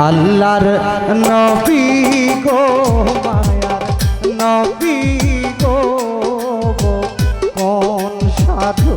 আল্লাহর নবী গো মায়ার নবী গো কোন সাধু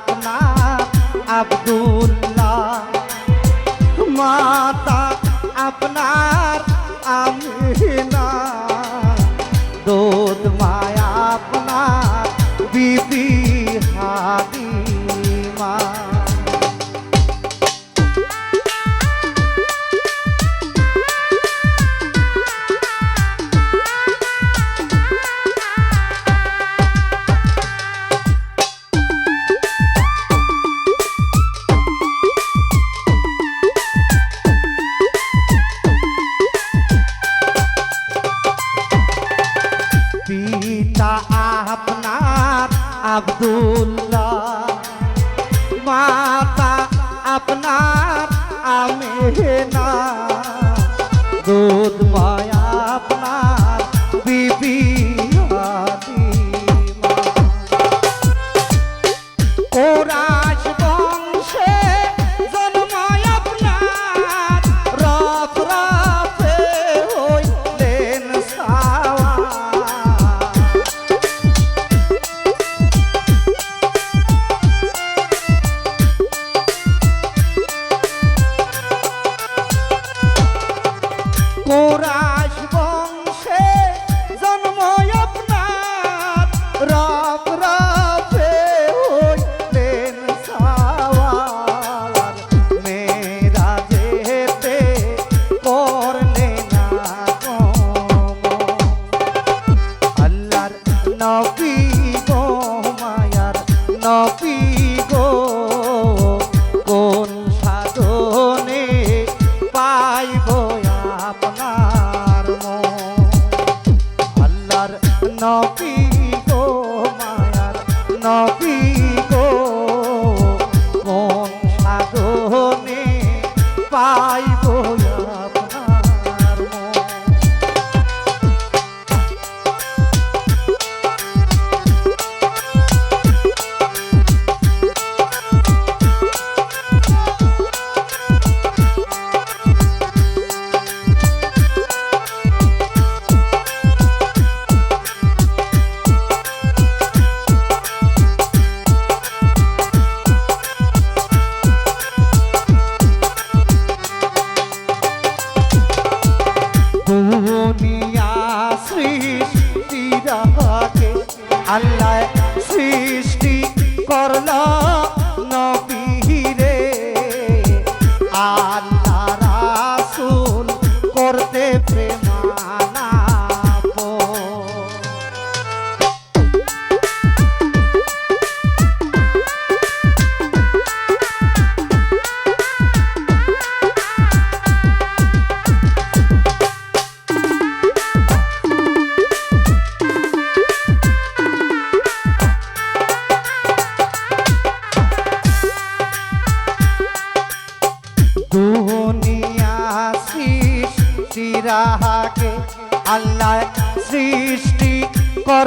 আপনার আব্দুল আব্দুল্লাহ। মাতা আপনার আমি না নবী গো মায়ার নবী Allah.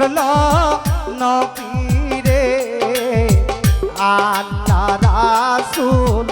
করলা নবী রে আল্লাহ রাসূল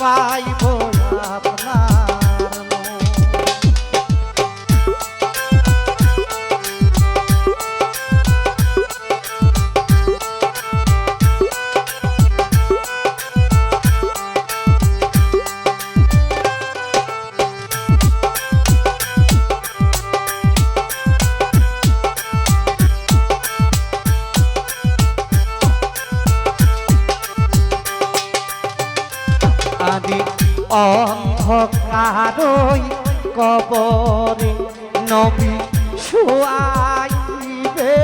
পাইব না। কারই কবরে নবী শুয়াইবে।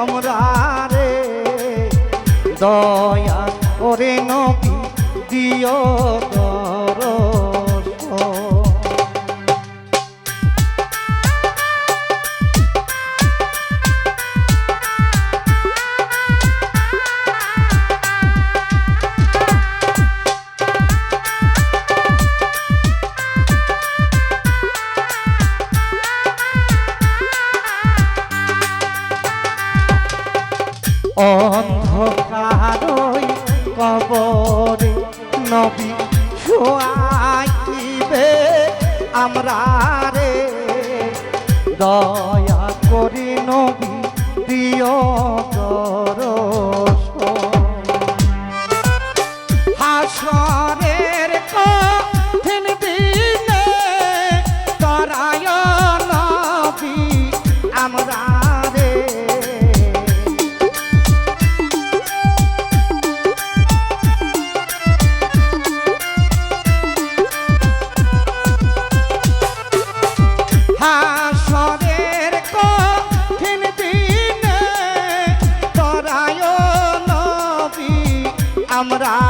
আমরা রে দয়া করে নবী দিয় আইবে আমরা রে। দয়া করি নবী দিও રામ રામ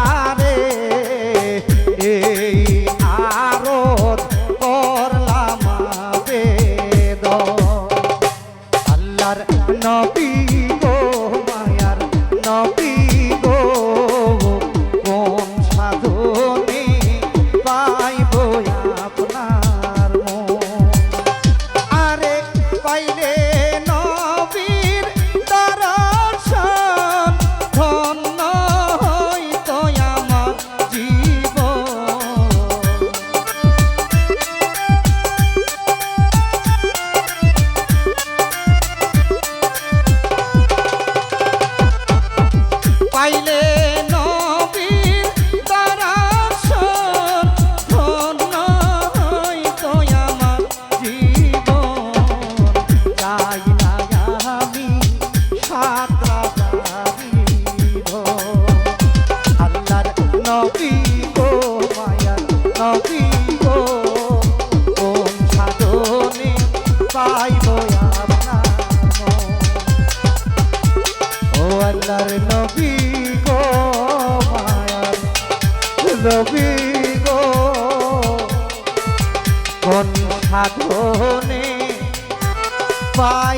আল্লাহর নবী গো মায়ার নবী গো। কোন সাধনে পায়